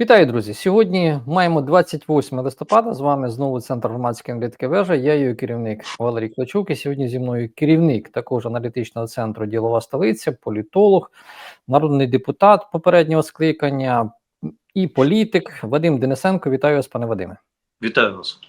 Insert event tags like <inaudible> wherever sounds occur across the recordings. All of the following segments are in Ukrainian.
Вітаю, друзі! Сьогодні маємо 28 листопада. З вами знову центр громадської аналітики вежа. Я її керівник Валерій Клочук. І сьогодні зі мною керівник також аналітичного центру Ділова столиця, політолог, народний депутат попереднього скликання і політик Вадим Денисенко. Вітаю вас, пане Вадиме. Вітаю вас.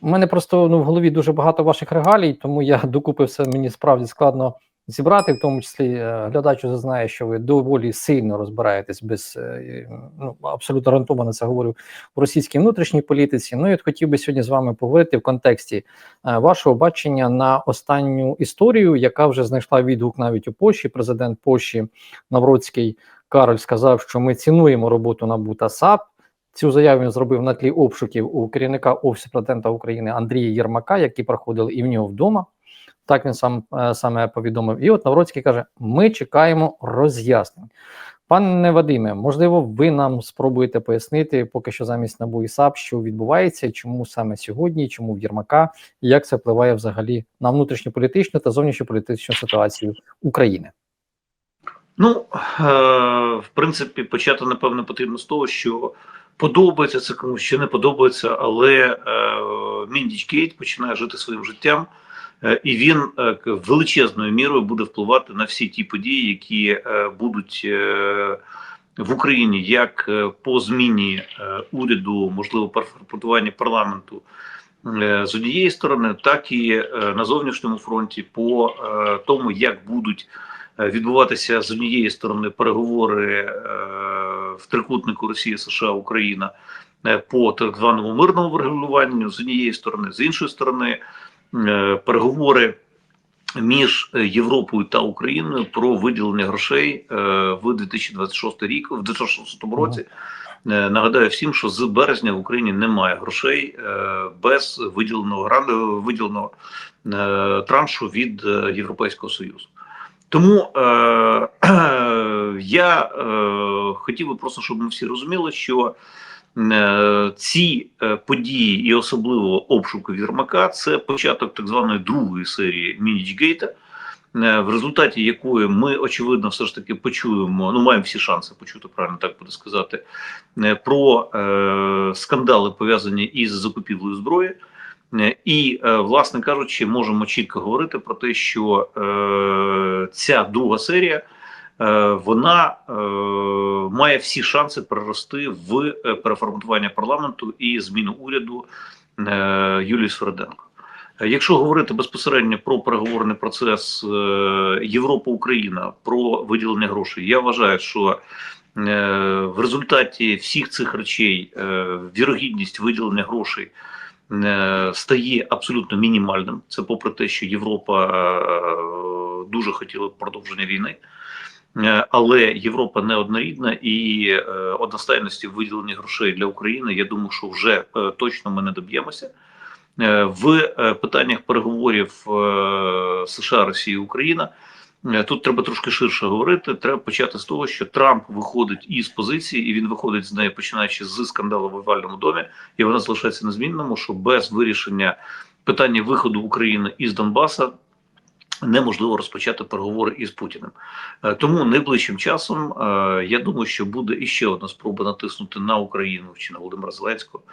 У мене просто ну, в голові дуже багато ваших регалій, тому я докупи все мені справді складно зібрати. В тому числі е, глядач уже знає, що ви доволі сильно розбираєтесь без е, ну абсолютно гарантовано це говорю в російській внутрішній політиці. Ну і от хотів би сьогодні з вами поговорити в контексті е, вашого бачення на останню історію, яка вже знайшла відгук навіть у Польщі. Президент Польщі Навроцький Кароль сказав, що ми цінуємо роботу НАБУ та САП. Цю заяву він зробив на тлі обшуків у керівника Офісу президента України Андрія Єрмака, які проходили і в нього вдома. Так він сам е, саме повідомив. І от Навроцький каже: ми чекаємо роз'яснень. Пане Вадиме, можливо, ви нам спробуєте пояснити, поки що замість НАБУ і САП, що відбувається, чому саме сьогодні, чому в Єрмака, і як це впливає взагалі на внутрішньополітичну та зовнішньополітичну ситуацію України. Ну, е, в принципі, почати, напевно, потрібно з того, що подобається це комусь чи не подобається, але е, Міндіч Кейт починає жити своїм життям, і він е, величезною мірою буде впливати на всі ті події, які е, будуть е, в Україні, як е, по зміні е, уряду, можливо, переформатуванні парламенту. е, З однієї сторони, так і е, на зовнішньому фронті, по е, тому, як будуть е, відбуватися з однієї сторони переговори е, в трикутнику Росія, США, Україна е, по так званому мирному врегулюванню з однієї сторони, з іншої сторони, е, переговори між е, Європою та Україною про виділення грошей е, в 2026 рік, в 2026 році. Е, Нагадаю всім, що з березня в Україні немає грошей е, без виділеного виділеного е, траншу від е, Європейського Союзу. Тому е, <clears throat> я е, хотів би просто, щоб ми всі розуміли, що е, ці е, події, і особливо обшуку Вірмака, це початок так званої другої серії Мінічгейта, е, в результаті якої ми очевидно все ж таки почуємо, ну маємо всі шанси почути, правильно так буде сказати, е, про е, скандали пов'язані із закупівлею зброї. Е, І, е, власне кажучи, можемо чітко говорити про те, що е, ця друга серія е, вона е, має всі шанси перерости в е, переформатування парламенту і зміну уряду е, Юлії Сверденко. Е, Якщо говорити безпосередньо про переговорний процес е, Європа-Україна про виділення грошей, я вважаю, що в результаті всіх цих речей вірогідність виділення грошей стає абсолютно мінімальним. Це попри те, що Європа дуже хотіла продовження війни. Е, Але Європа не однорідна і е, одностайності в виділенні грошей для України. Я думаю, що вже е, точно ми не доб'ємося. В питаннях переговорів США, Росії, Україна тут треба трошки ширше говорити. Треба почати з того, що Трамп виходить із позиції, і він виходить з неї, починаючи з скандалу в овальному домі, і вона залишається незмінному, що без вирішення питання виходу України із Донбаса неможливо розпочати переговори із Путіним. Е, Тому найближчим часом е, я думаю, що буде іще одна спроба натиснути на Україну чи на Володимира Зеленського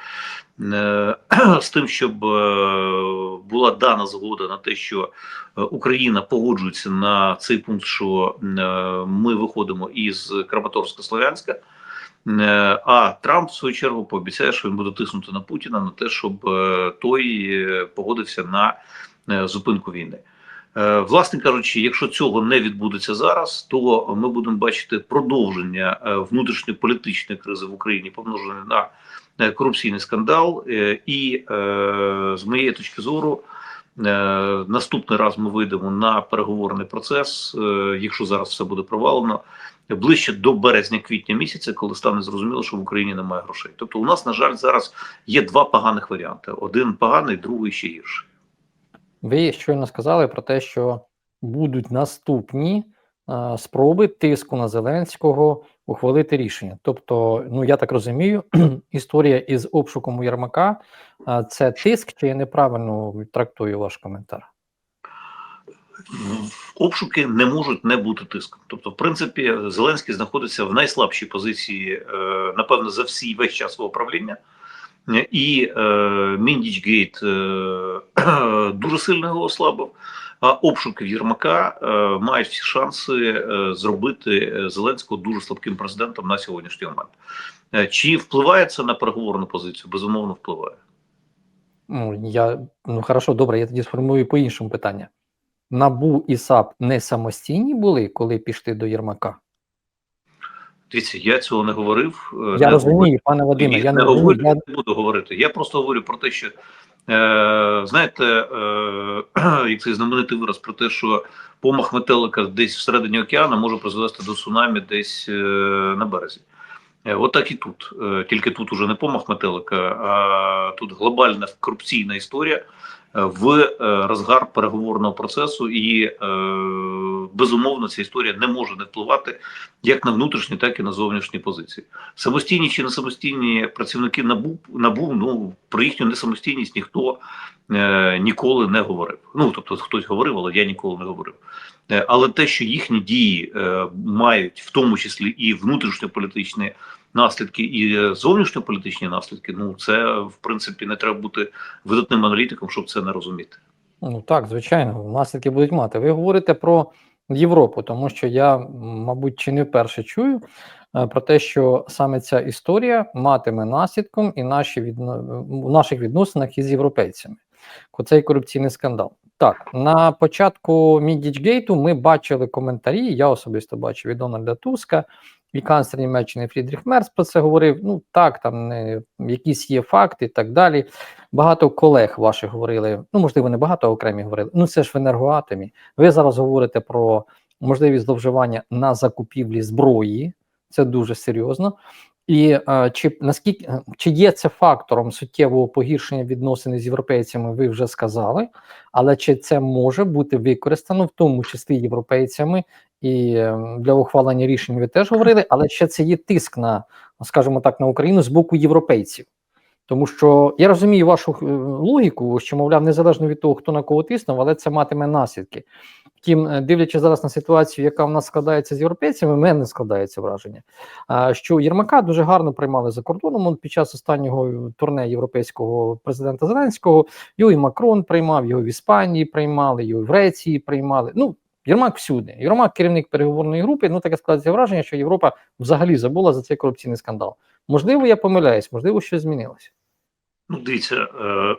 е, <clears throat> з тим, щоб була дана згода на те, що Україна погоджується на цей пункт, що ми виходимо із Краматорська-Слов'янська. А Трамп в свою чергу пообіцяє, що він буде тиснути на Путіна на те, щоб той погодився на зупинку війни. Е, Власне кажучи, якщо цього не відбудеться зараз, то ми будемо бачити продовження е, внутрішньополітичної кризи в Україні, помножене на е, корупційний скандал. І з моєї точки зору, наступний раз ми вийдемо на переговорний процес, якщо зараз все буде провалено. Ближче до березня-квітня місяця, коли стане зрозуміло, що в Україні немає грошей. Тобто, у нас, на жаль, зараз є два поганих варіанти: один поганий, другий ще гірший. Ви щойно сказали про те, що будуть наступні е, спроби тиску на Зеленського ухвалити рішення. Тобто, ну я так розумію, <clears throat> історія із обшуком у Єрмака е, це тиск, чи я неправильно трактую ваш коментар? обшуки не можуть не бути тиском. Тобто, в принципі, Зеленський знаходиться в найслабшій позиції, е, напевно, за всі весь час свого правління. І е, Міндічгейт е, <clears throat> дуже сильно його ослабив. А обшуки Єрмака е, мають всі шанси зробити Зеленського дуже слабким президентом на сьогоднішній момент. Чи впливає це на переговорну позицію? Безумовно, впливає. Ну, я, ну хорошо, добре, я тоді сформую по іншому питання. НАБУ і САП не самостійні були, коли пішли до Єрмака? Дивіться, я цього не говорив. е, Я не говорив. розумію, пане Вадиме, я не говорю. Я... не буду говорити. Я просто говорю про те, що е, знаєте, е, <clears throat> як цей знаменитий вираз про те, що помах метелика десь всередині океану може призвести до цунамі десь е, на березі. Е, От так і тут. Е, Тільки тут уже не помах метелика, а тут глобальна корупційна історія в е, розгар переговорного процесу, і е, безумовно ця історія не може не впливати як на внутрішні, так і на зовнішні позиції. Самостійні чи не самостійні працівники НАБУ, НАБУ ну про їхню несамостійність ніхто е, ніколи не говорив. Ну тобто хтось говорив, але я ніколи не говорив. Але те, що їхні дії мають в тому числі і внутрішньополітичні наслідки, і е, зовнішньополітичні наслідки, ну це в принципі не треба бути видатним аналітиком, щоб це не розуміти. Ну так, звичайно, наслідки будуть мати. Ви говорите про Європу, тому що я, мабуть, чи не вперше чую е, про те, що саме ця історія матиме наслідком і наші відно... у наших відносинах із європейцями. Цей корупційний скандал. Так, на початку Мідічгейту ми бачили коментарі. Я особисто бачив від Дональда Туска і канцлер Німеччини Фрідріх Мерц про це говорив. Ну так, там не якісь є факти і так далі. Багато колег ваших говорили. Ну можливо, не багато а окремі говорили. Ну це ж в енергоатомі. Ви зараз говорите про можливість зловживання на закупівлі зброї. Це дуже серйозно. І е, чи наскільки е, чи є це фактором суттєвого погіршення відносин з європейцями, ви вже сказали, але чи це може бути використано, в тому числі європейцями, і е, для ухвалення рішень ви теж говорили, але ще це є тиск на, скажімо так, на Україну з боку європейців. Тому що я розумію вашу е, логіку, що, мовляв, незалежно від того, хто на кого тиснув, але це матиме наслідки. Втім, е, дивлячись зараз на ситуацію, яка в нас складається з європейцями, в мене складається враження, що Єрмака дуже гарно приймали за кордоном. Під час останнього турне європейського президента Зеленського його і Макрон приймав, його в Іспанії приймали, його в Греції приймали. Ну, Єрмак всюди. Єрмак керівник переговорної групи. Ну таке складається враження, що Європа взагалі забула за цей корупційний скандал. Можливо, я помиляюсь, можливо, щось змінилося. Ну, дивіться, е,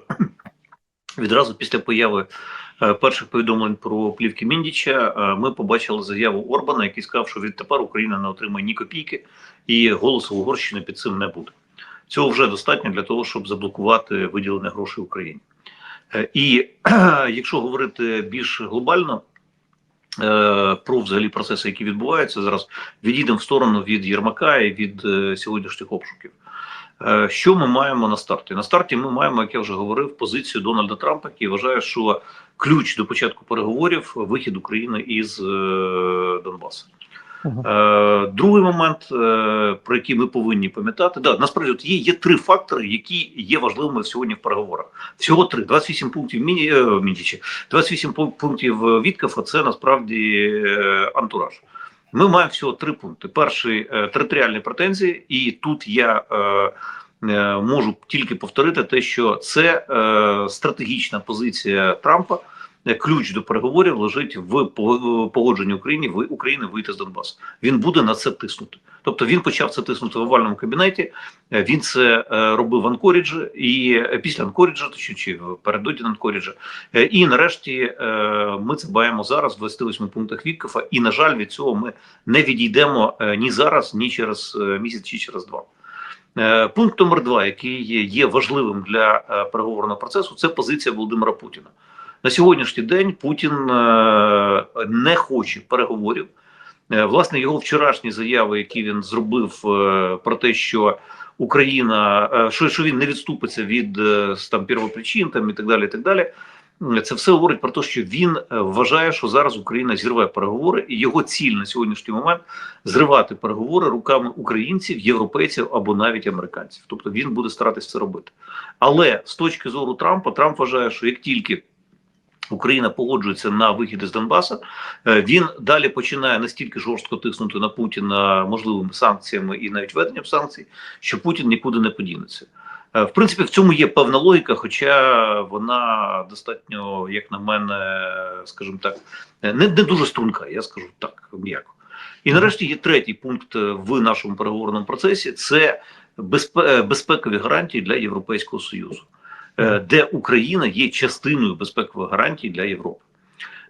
<clears throat> відразу після появи е, перших повідомлень про плівки Міндіча е, ми побачили заяву Орбана, який сказав, що відтепер Україна не отримає ні копійки, і голосу Угорщини під цим не буде. Цього вже достатньо для того, щоб заблокувати виділення грошей Україні. І <clears throat> якщо говорити більш глобально. Е, Про взагалі процеси, які відбуваються зараз, відійдемо в сторону від Єрмака і від е, сьогоднішніх обшуків. Е, Що ми маємо на старті? На старті ми маємо, як я вже говорив, позицію Дональда Трампа, який вважає, що ключ до початку переговорів вихід України із Донбасу. Е, Другий момент, е, про який ми повинні пам'ятати, да, насправді є, є три фактори, які є важливими сьогодні в переговорах. Всього три: 28 пунктів міні, е, Міндічі, 28 пу- пунктів Віткафа – це насправді е, антураж. Ми маємо всього три пункти: перший е, територіальні претензії, і тут я е, е, можу тільки повторити те, що це е, стратегічна позиція Трампа. Е, Ключ до переговорів лежить в погодженні України в України вийти з Донбасу. Він буде на це тиснути. Тобто він почав це тиснути в овальному кабінеті. е, Він це е, робив в Анкоріджі і після Анкоріджа, чи передодні Анкоріджа. І нарешті ми це баємо зараз в 28 пунктах Віткафа. І на жаль, від цього ми не відійдемо ні зараз, ні через місяць, чи через два. Пункт номер два, який є- важливим для переговорного процесу, це позиція Володимира Путіна. На сьогоднішній день Путін е, не хоче переговорів. Е, Власне, його вчорашні заяви, які він зробив е, про те, що Україна що, він не відступиться від там первопричин там і так далі. І так далі. Це все говорить про те, що він вважає, що зараз Україна зірве переговори, і його ціль на сьогоднішній момент зривати переговори руками українців, європейців або навіть американців. Тобто він буде старатися це робити. Але з точки зору Трампа, Трамп вважає, що як тільки Україна погоджується на вихід із Донбаса, е, він далі починає настільки жорстко тиснути на Путіна можливими санкціями і навіть введенням санкцій, що Путін нікуди не подінеться. Е, В принципі, в цьому є певна логіка, хоча вона достатньо, як на мене, скажімо так, не, не дуже струнка, я скажу так м'яко. І нарешті є третій пункт е, в нашому переговорному процесі: це безпекові гарантії для Європейського Союзу, де Україна є частиною безпекових гарантій для Європи.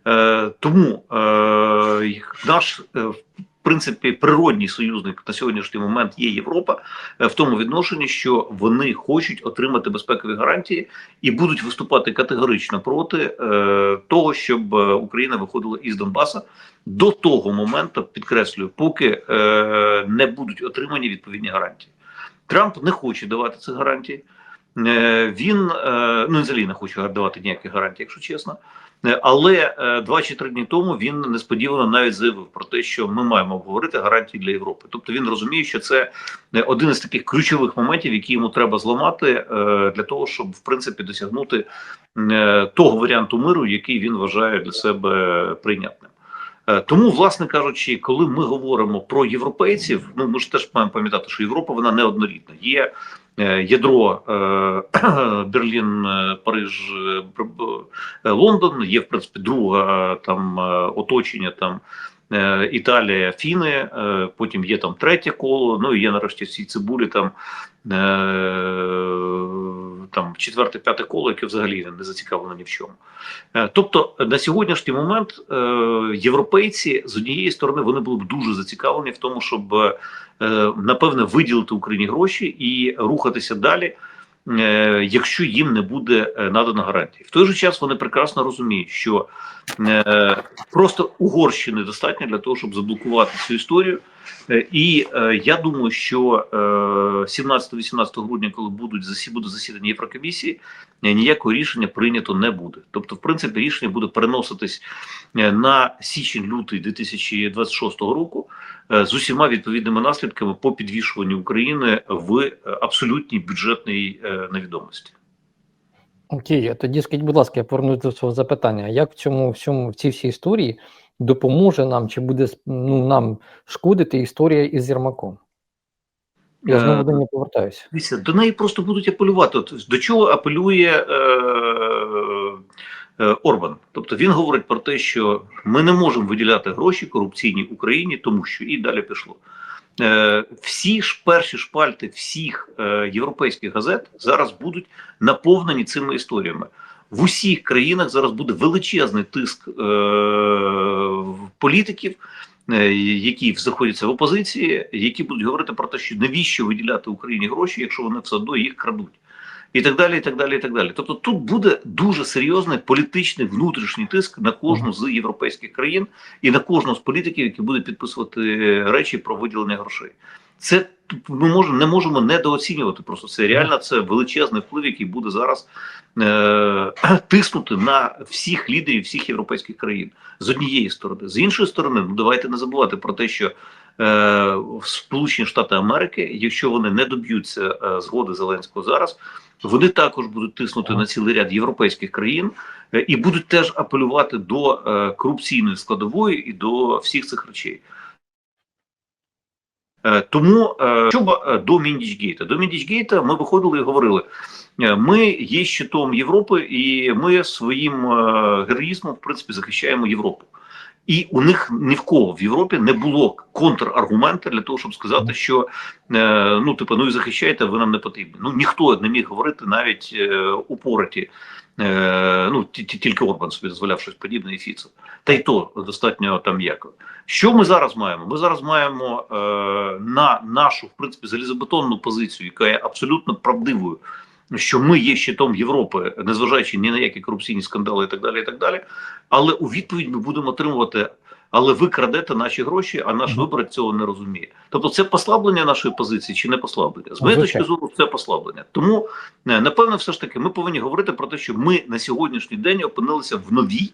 Е, Тому е, наш е, в принципі природній союзник на сьогоднішній момент є Європа е, в тому відношенні, що вони хочуть отримати безпекові гарантії і будуть виступати категорично проти е, того, щоб е, Україна виходила із Донбаса до того моменту, підкреслюю, поки е, не будуть отримані відповідні гарантії. Трамп не хоче давати цих гарантій. Е, Він е, ну взагалі не хоче давати ніяких гарантій, якщо чесно. Е, Але два чи три дні тому він несподівано навіть заявив про те, що ми маємо обговорити гарантії для Європи. Тобто він розуміє, що це один із таких ключових моментів, які йому треба зламати для того, щоб в принципі досягнути того варіанту миру, який він вважає для себе прийнятним. Тому, власне кажучи, коли ми говоримо про європейців, ну ми ж теж маємо пам'ятати, що Європа вона неоднорідна. Є е, ядро е, <clears throat> Берлін, е, Париж, е, е, Лондон. Є в принципі друга там е, оточення там. е, Італія, Фіни, е, потім є там третє коло. Ну і є нарешті всі цибулі там, е, там четверте, п'яте коло, яке взагалі не зацікавлено ні в чому. Е, Тобто на сьогоднішній момент е, європейці з однієї сторони вони були б дуже зацікавлені в тому, щоб е, напевне виділити Україні гроші і рухатися далі, е, якщо їм не буде е, надано гарантії. В той же час вони прекрасно розуміють, що е, просто Угорщини достатньо для того, щоб заблокувати цю історію. Е, І е, я думаю, що е, 17-18 грудня, коли будуть засі буде засідання Єврокомісії, е, ніякого рішення прийнято не буде. Тобто, в принципі, рішення буде переноситись е, на січень-лютий 2026 року е, з усіма відповідними наслідками по підвішуванню України в е, абсолютній бюджетній е, невідомості. Окей, а тоді скажіть, будь ласка, я повернусь до цього запитання. Як в цьому всьому в цій всій історії допоможе нам чи буде ну, нам шкодити історія із Єрмаком? Я Е, знову до неї повертаюся. Дивіться, до неї просто будуть апелювати. От до чого апелює е, е, Орбан? Тобто він говорить про те, що ми не можемо виділяти гроші корупційній Україні, тому що і далі пішло. Е, всі ж перші шпальти всіх е, європейських газет зараз будуть наповнені цими історіями. В усіх країнах зараз буде величезний тиск е, політиків, е, які знаходяться в опозиції, які будуть говорити про те, що навіщо виділяти Україні гроші, якщо вони все одно їх крадуть. І так далі, і так далі, і так далі. Тобто тут буде дуже серйозний політичний внутрішній тиск на кожну з європейських країн і на кожного з політиків, які будуть підписувати речі про виділення грошей. Це ми можемо не можемо недооцінювати. Просто це реально це величезний вплив, який буде зараз е, <clears throat> тиснути на всіх лідерів всіх європейських країн з однієї сторони. З іншої сторони, ну давайте не забувати про те, що е, Сполучені Штати Америки, якщо вони не доб'ються е, згоди Зеленського зараз, вони також будуть тиснути на цілий ряд європейських країн е, і будуть теж апелювати до е, корупційної складової і до всіх цих речей. Е, Тому що до Міндічгейта. До Міндічгейта ми виходили і говорили: ми є щитом Європи, і ми своїм героїзмом, в принципі, захищаємо Європу. І у них ні в кого в Європі не було контраргумента для того, щоб сказати, що е, ну типу, ну і захищайте, ви нам не потрібні. Ну ніхто не міг говорити навіть е, упораті. Е, ну ті- ті- тільки Орбан собі дозволяв щось подібне і Фіцо. Та й то достатньо там м'яко. Що ми зараз маємо? Ми зараз маємо е, на нашу в принципі залізобетонну позицію, яка є абсолютно правдивою, що ми є щитом Європи, незважаючи ні на які корупційні скандали, і так далі. І так далі. Але у відповідь ми будемо отримувати. Але ви крадете наші гроші, а наш виборець цього не розуміє. Тобто, це послаблення нашої позиції чи не послаблення? З моєї точки зору, це послаблення. Тому е, напевно, все ж таки, ми повинні говорити про те, що ми на сьогоднішній день опинилися в новій,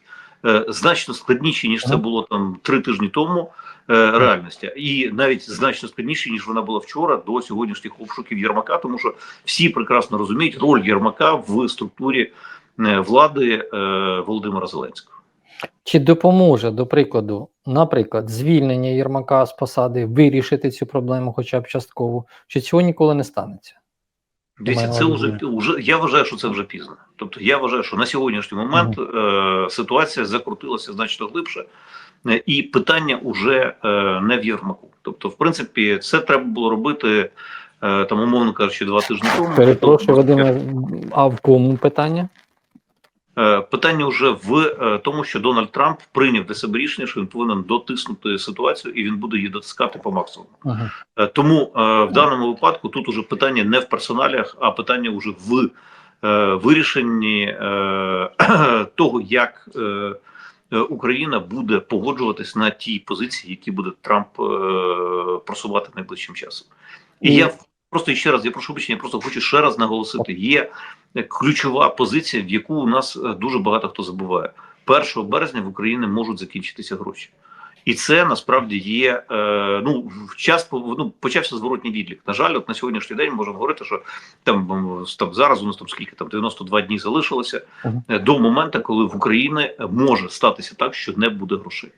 значно складнішій, ніж це було там три тижні тому. е, Реальності і навіть значно складніше, ніж вона була вчора до сьогоднішніх обшуків Єрмака, тому що всі прекрасно розуміють роль Єрмака в структурі е, влади е, Володимира Зеленського. Чи допоможе, до прикладу, наприклад, звільнення Єрмака з посади вирішити цю проблему хоча б частково, чи цього ніколи не станеться? Дивіться, це вже, вже я вважаю, що це вже пізно. Тобто я вважаю, що на сьогоднішній момент е, ситуація закрутилася значно глибше, е, і питання вже е, не в Єрмаку. Тобто, в принципі, це треба було робити е, там, умовно кажучи, два тижні тому. Перепрошую, Вадиме, а в кому питання? Е, Питання вже в е, тому, що Дональд Трамп прийняв для себе рішення, що він повинен дотиснути ситуацію, і він буде її дотискати по максимуму. Угу. Е, Тому в даному випадку тут уже питання не в персоналіях, а питання вже в вирішенні <clears throat> того, як Україна буде погоджуватись на ті позиції, які буде Трамп просувати найближчим часом. І- я просто ще раз я прошу вибачення, я просто хочу ще раз наголосити: є ключова позиція, в яку у нас е, дуже багато хто забуває. 1 березня в Україні можуть закінчитися гроші. І це насправді є е, ну в час ну, почався зворотній відлік. На жаль, от на сьогоднішній день можемо говорити, що там, там зараз у нас там скільки там 92 дні залишилося е, до моменту, коли в Україні може статися так, що не буде грошей.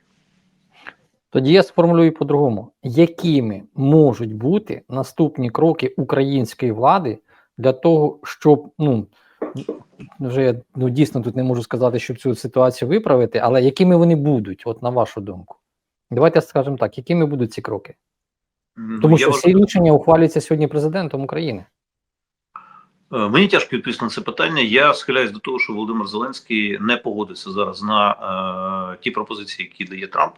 Тоді я сформулюю по-другому: якими можуть бути наступні кроки української влади для того, щоб ну вже я ну дійсно тут не можу сказати, щоб цю ситуацію виправити, але якими вони будуть, от на вашу думку? Давайте скажемо так, якими будуть ці кроки? Ну, Тому що всі рішення ухвалюються сьогодні президентом України. Е, Мені тяжко відповісти на це питання. Я схиляюсь до того, що Володимир Зеленський не погодиться зараз на е, ті пропозиції, які дає Трамп,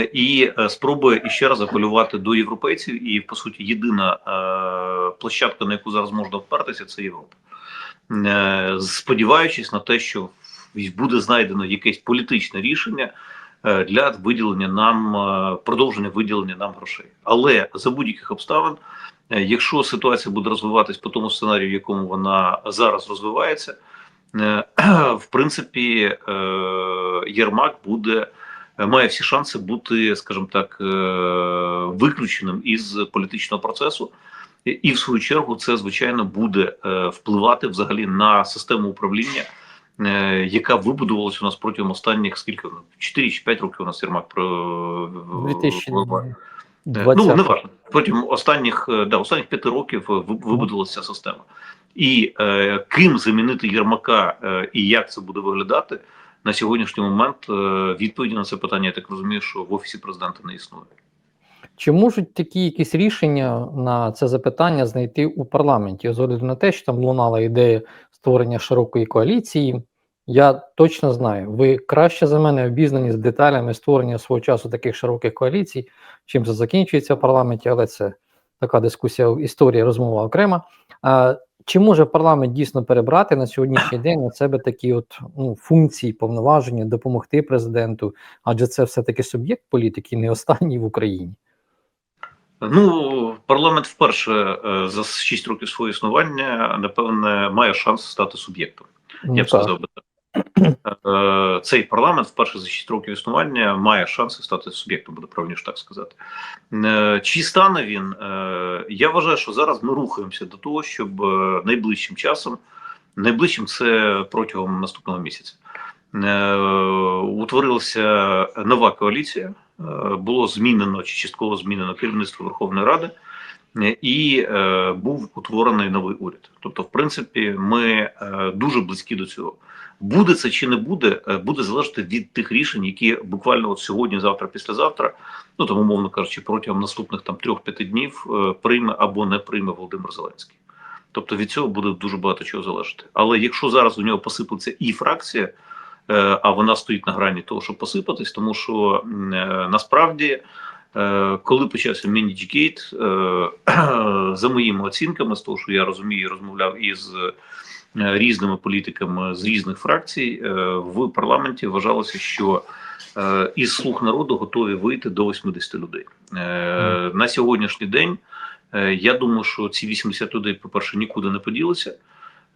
і е, спробує іще раз апелювати до європейців. І по суті, єдина е, площадка, на яку зараз можна впертися, це Європа. Е, сподіваючись на те, що буде знайдено якесь політичне рішення е, для виділення нам е, продовження виділення нам грошей, але за будь-яких обставин. Е, Якщо ситуація буде розвиватись по тому сценарію, в якому вона зараз розвивається, е, <clears throat> в принципі, е, Єрмак буде е, має всі шанси бути, скажімо так, е, виключеним із політичного процесу. І- в свою чергу це звичайно буде впливати взагалі на систему управління, яка вибудувалася у нас протягом останніх скільки воно? 4 чи 5 років у нас Єрмак про 2020 Ну, не важливо. Протягом останніх е, да, останніх п'яти років е, вибудувалася система. І е, ким замінити Єрмака е, і як це буде виглядати на сьогоднішній момент, е, відповіді на це питання, я так розумію, що в офісі президента не існує. Чи можуть такі якісь рішення на це запитання знайти у парламенті, з огляду на те, що там лунала ідея створення широкої коаліції? Я точно знаю, ви краще за мене обізнані з деталями створення свого часу таких широких коаліцій, чим це закінчується в парламенті, але це така дискусія, історія, розмова окрема. Чи може парламент дійсно перебрати на сьогоднішній день на себе такі от ну, функції, повноваження, допомогти президенту? Адже це все-таки суб'єкт політики, не останній в Україні. Ну, парламент вперше е, за 6 років свого існування, напевне, має шанс стати суб'єктом. Ну, Я б сказав би так. Е, Цей парламент вперше за 6 років існування має шанси стати суб'єктом, буде правильніше так сказати. Е, Чи стане він? Е, Я вважаю, що зараз ми рухаємося до того, щоб найближчим часом, найближчим це протягом наступного місяця, утворилася нова коаліція. Було змінено чи частково змінено керівництво Верховної Ради. І був утворений новий уряд. Тобто, в принципі, ми дуже близькі до цього. Буде це чи не буде, е, буде залежати від тих рішень, які буквально от сьогодні, завтра, післязавтра, ну там, умовно кажучи, протягом наступних там трьох-п'яти днів е, прийме або не прийме Володимир Зеленський. Тобто від цього буде дуже багато чого залежати. Але якщо зараз у нього посипеться і фракція, е, а вона стоїть на грані того, щоб посипатись, тому що насправді. Коли почався Мініджгейт, <clears throat> за моїми оцінками, з того, що я розумію, розмовляв із різними політиками з різних фракцій, е, в парламенті вважалося, що е, із слуг народу готові вийти до 80 людей. Е, На сьогоднішній день е, я думаю, що ці 80 людей, по-перше, нікуди не поділися.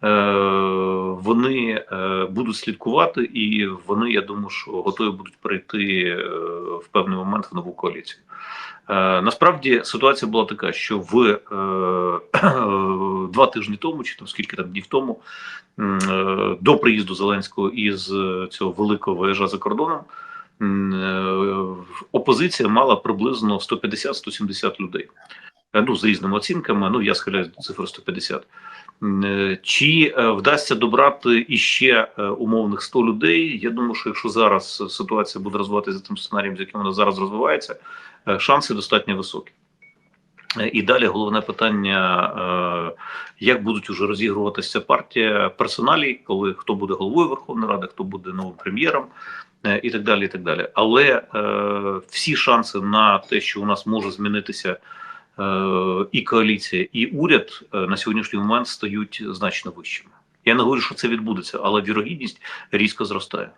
Е, Вони е, будуть слідкувати, і вони, я думаю, що готові будуть перейти е, в певний момент в нову коаліцію. Насправді ситуація була така, що в <clears throat> два тижні тому, чи там скільки там днів тому, до приїзду Зеленського із цього великого вояжа за кордоном, опозиція мала приблизно 150-170 людей. Ну, з різними оцінками, ну я схиляюсь до цифри 150. Е, Чи е, вдасться добрати іще е, умовних 100 людей? Я думаю, що якщо зараз ситуація буде розвиватися за тим сценарієм, з яким вона зараз розвивається, шанси достатньо високі. І далі головне питання: як будуть уже розігруватися партія персоналі, коли хто буде головою Верховної Ради, хто буде новим прем'єром, і так далі. і так далі. Але всі шанси на те, що у нас може змінитися і коаліція, і уряд е, на сьогоднішній момент стають значно вищими. Я не говорю, що це відбудеться, але вірогідність різко зростає.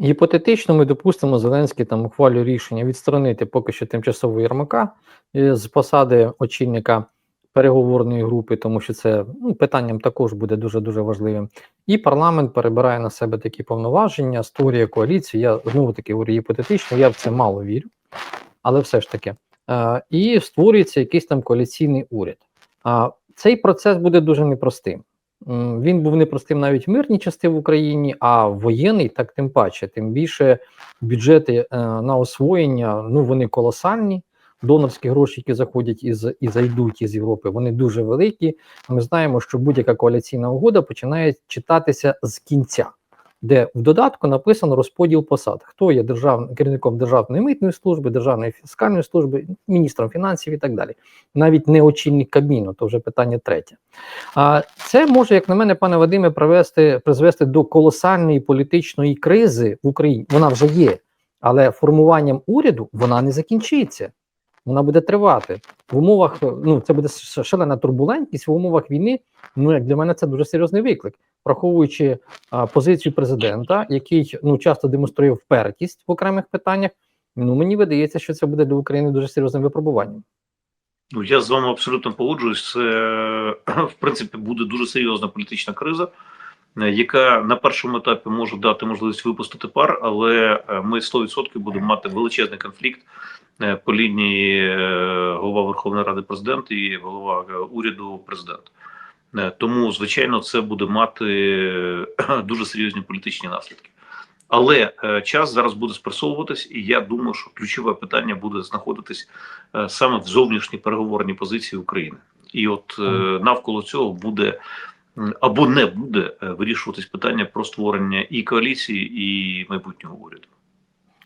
Гіпотетично, ми допустимо, Зеленський там ухвалює рішення відсторонити поки що тимчасово Єрмака е, з посади очільника переговорної групи, тому що це ну, питанням також буде дуже дуже важливим. І парламент перебирає на себе такі повноваження, створює коаліцію. Я знову таки говорю гіпотетично, я в це мало вірю, але все ж таки. Е, і створюється якийсь там коаліційний уряд. А цей процес буде дуже непростим. Він був непростим навіть в мирній частині в Україні, а воєнний так тим паче. Тим більше бюджети е, на освоєння ну вони колосальні. Донорські гроші, які заходять із і зайдуть із Європи, вони дуже великі. Ми знаємо, що будь-яка коаліційна угода починає читатися з кінця, де в додатку написано розподіл посад. Хто є держав... керівником державної митної служби, державної фіскальної служби, міністром фінансів і так далі. Навіть не очільник Кабміну, то вже питання третє. А це може, як на мене, пане Вадиме, привести призвести до колосальної політичної кризи в Україні. Вона вже є, але формуванням уряду вона не закінчиться. Вона буде тривати в умовах. Ну це буде шалена турбулентність в умовах війни. Ну як для мене це дуже серйозний виклик, враховуючи а, позицію президента, який ну часто демонструє впертість в окремих питаннях. Ну мені видається, що це буде для України дуже серйозним випробуванням. Ну, я з вами абсолютно погоджуюсь. Це <clears throat> в принципі буде дуже серйозна політична криза, е, яка на першому етапі може дати можливість випустити пар, але е, ми 100% будемо мати величезний конфлікт е, по лінії голова Верховної Ради президент і голова уряду президент. Е, Тому, звичайно, це буде мати е, <clears throat> дуже серйозні політичні наслідки. Але е, час зараз буде спресовуватись, і я думаю, що ключове питання буде знаходитись саме в зовнішній переговорній позиції України. І от навколо цього буде або не буде вирішуватись питання про створення і коаліції, і майбутнього уряду.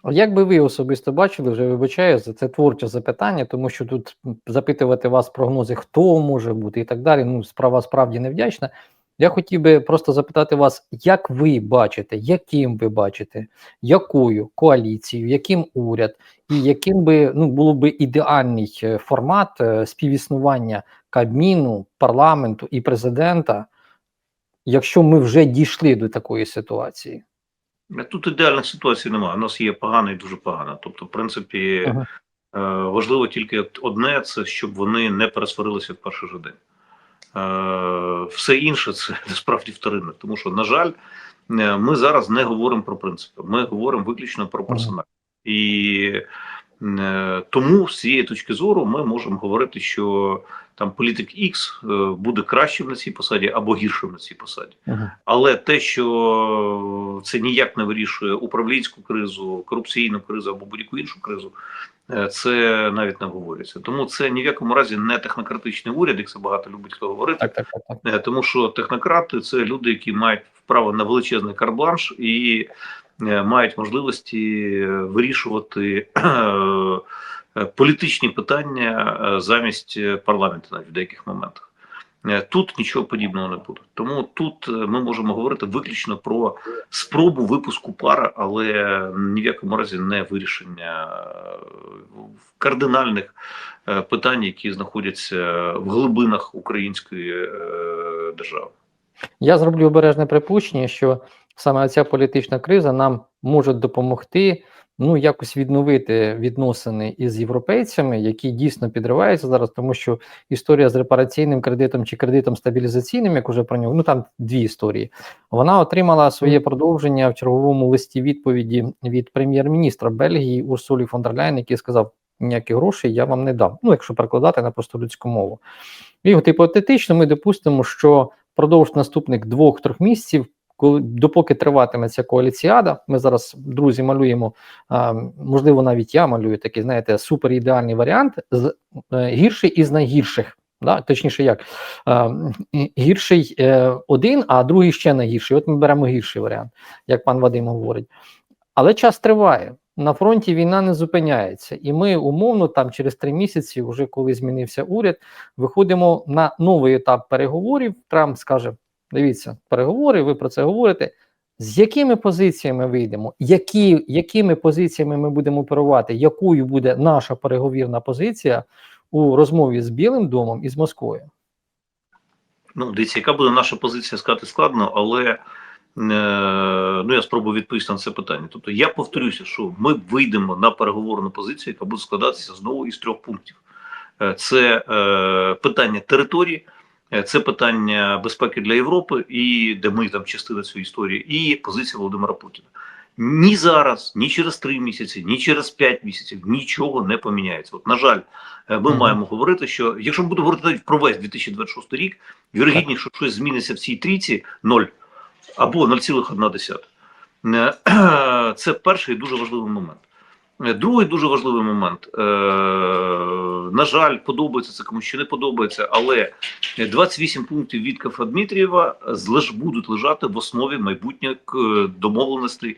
Як би ви особисто бачили, вже вибачаю за це творче запитання, тому що тут запитувати вас прогнози, хто може бути і так далі. Ну, справа справді невдячна. Я хотів би просто запитати вас, як ви бачите, яким ви бачите, якою коаліцією, яким уряд, і яким би ну було би ідеальний е, формат е, співіснування Кабміну, парламенту і президента, якщо ми вже дійшли до такої ситуації? Е, Тут ідеальних ситуацій немає. У нас є погана і дуже погана. Тобто, в принципі, Ага. е, важливо тільки одне це щоб вони не пересварилися в перший же день. Е, Все інше це <laughs> насправді вторинне, тому що, на жаль, ми зараз не говоримо про принципи, ми говоримо виключно про Ага. персонал. І тому з цієї точки зору ми можемо говорити, що там політик X е, буде кращим на цій посаді або гіршим на цій посаді. Угу. Але те, що це ніяк не вирішує управлінську кризу, корупційну кризу або будь-яку іншу кризу, е, це навіть не говориться. Тому це ні в якому разі не технократичний уряд, як це багато любить хто говорити. Так, так, так, так. Е, Тому що технократи це люди, які мають право на величезний карбланш і е, мають можливості е, вирішувати е, е, політичні питання е, замість е, парламенту навіть в деяких моментах. Е, Тут нічого подібного не буде. Тому тут е, ми можемо говорити виключно про спробу випуску пара, але ні в якому разі не вирішення е, кардинальних е, питань, які знаходяться в глибинах української е, держави. Я зроблю обережне припущення, що саме ця політична криза нам може допомогти ну якось відновити відносини із європейцями, які дійсно підриваються зараз, тому що історія з репараційним кредитом чи кредитом стабілізаційним, як уже про нього, ну там дві історії. Вона отримала своє продовження в черговому листі відповіді від прем'єр-міністра Бельгії Урсулі фон дер Ляйн, який сказав: ніяких грошей я вам не дам. Ну, якщо перекладати на просто людську мову. І от гіпотетично ми допустимо, що впродовж наступних двох-трьох місяців, коли допоки триватиме ця коаліціада, ми зараз, друзі, малюємо, а, можливо, навіть я малюю такий, знаєте, супер ідеальний варіант, з, е, гірший із найгірших. Да? Точніше, як е, гірший е, один, а другий ще найгірший. От ми беремо гірший варіант, як пан Вадим говорить. Але час триває. На фронті війна не зупиняється, і ми умовно там через три місяці, вже коли змінився уряд, виходимо на новий етап переговорів. Трамп скаже: дивіться, переговори, ви про це говорите. З якими позиціями вийдемо, які, якими позиціями ми будемо оперувати, якою буде наша переговірна позиція у розмові з Білим домом і з Москвою? Ну, дивіться, яка буде наша позиція сказати складно, але е, ну я спробую відповісти на це питання. Тобто, я повторюся, що ми вийдемо на переговорну позицію, яка буде складатися знову із трьох пунктів: Е, це е, питання території, це питання безпеки для Європи, і де ми там частина цієї історії, і позиція Володимира Путіна. Ні зараз, ні через три місяці, ні через п'ять місяців нічого не поміняється. От, на жаль, е, ми Мгм. маємо говорити, що якщо ми будемо говорити про весь 2026 рік, вірогідність, що щось зміниться в цій трійці 0 або 0,1. Е, <clears throat> Це перший і дуже важливий момент. Е, Другий дуже важливий момент. Е, На жаль, подобається це комусь чи не подобається, але 28 пунктів від Кафа Дмитрієва злеж будуть лежати в основі майбутніх е, домовленостей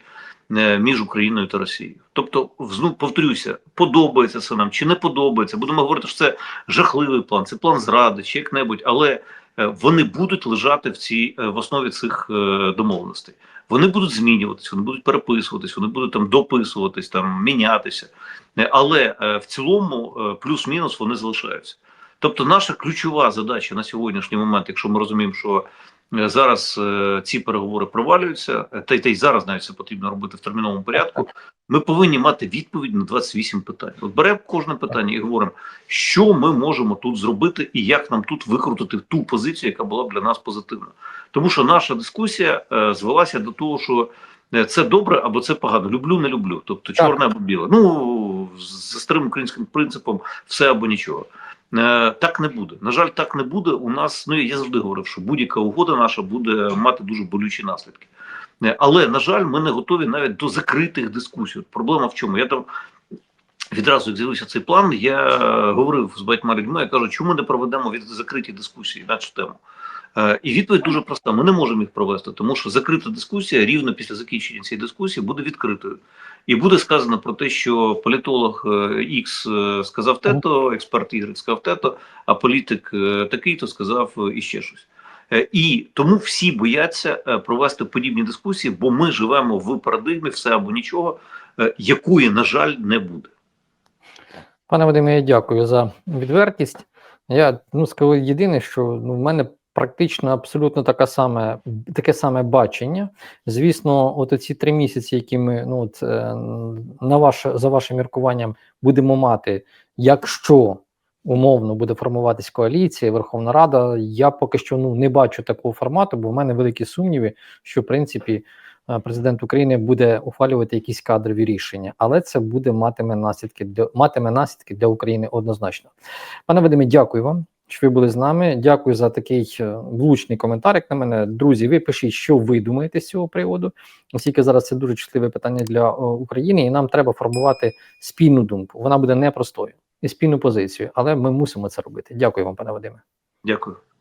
між Україною та Росією. Тобто, знову повторюся, подобається це нам чи не подобається. Будемо говорити, що це жахливий план, це план зради чи як-небудь, але е, вони будуть лежати в цій е, в основі цих е, домовленостей. Вони будуть змінюватися, вони будуть переписуватись, вони будуть там дописуватись, там мінятися. Е, Але е, в цілому е, плюс-мінус вони залишаються. Тобто, наша ключова задача на сьогоднішній момент, якщо ми розуміємо, що е, зараз е, ці переговори провалюються, е, та й та й зараз навіть це потрібно робити в терміновому порядку. Ми повинні мати відповідь на 28 питань. От беремо кожне питання і говоримо, що ми можемо тут зробити, і як нам тут викрутити ту позицію, яка була б для нас позитивна. Тому що наша дискусія е, звелася до того, що е, це добре або це погано. Люблю, не люблю. Тобто чорне або біле. Ну за старим українським принципом все або нічого. Е, Так не буде. На жаль, так не буде. У нас ну я завжди говорив, що будь-яка угода наша буде мати дуже болючі наслідки. Е, Але на жаль, ми не готові навіть до закритих дискусій. От Проблема в чому? Я там відразу як з'явився цей план. Я говорив з багатьма людьми. Я кажу, чому не проведемо від закриті дискусії на цю тему? Е, І відповідь дуже проста: ми не можемо їх провести, тому що закрита дискусія рівно після закінчення цієї дискусії буде відкритою. І буде сказано про те, що політолог е, X е, сказав те-то, експерт Y сказав те-то, а політик е, такий-то сказав е, іще щось. Е, І тому всі бояться е, провести подібні дискусії, бо ми живемо в парадигмі все або нічого, е, якої, на жаль, не буде. Пане Вадиме, я дякую за відвертість. Я ну скажу єдине, що ну, в мене практично абсолютно така саме, таке саме бачення. Звісно, от ці три місяці, які ми ну от е, на ваше за вашим міркуванням будемо мати, якщо умовно буде формуватись коаліція, Верховна Рада, я поки що ну не бачу такого формату, бо в мене великі сумніви, що в принципі е, президент України буде ухвалювати якісь кадрові рішення, але це буде матиме наслідки для матиме наслідки для України однозначно. Пане Вадиме, дякую вам. Що ви були з нами? Дякую за такий е, влучний коментар. Як на мене, друзі, ви пишіть, що ви думаєте з цього приводу, оскільки зараз це дуже чутливе питання для України, і нам треба формувати спільну думку. Вона буде непростою і спільну позицію, але ми мусимо це робити. Дякую вам, пане Вадиме. Дякую.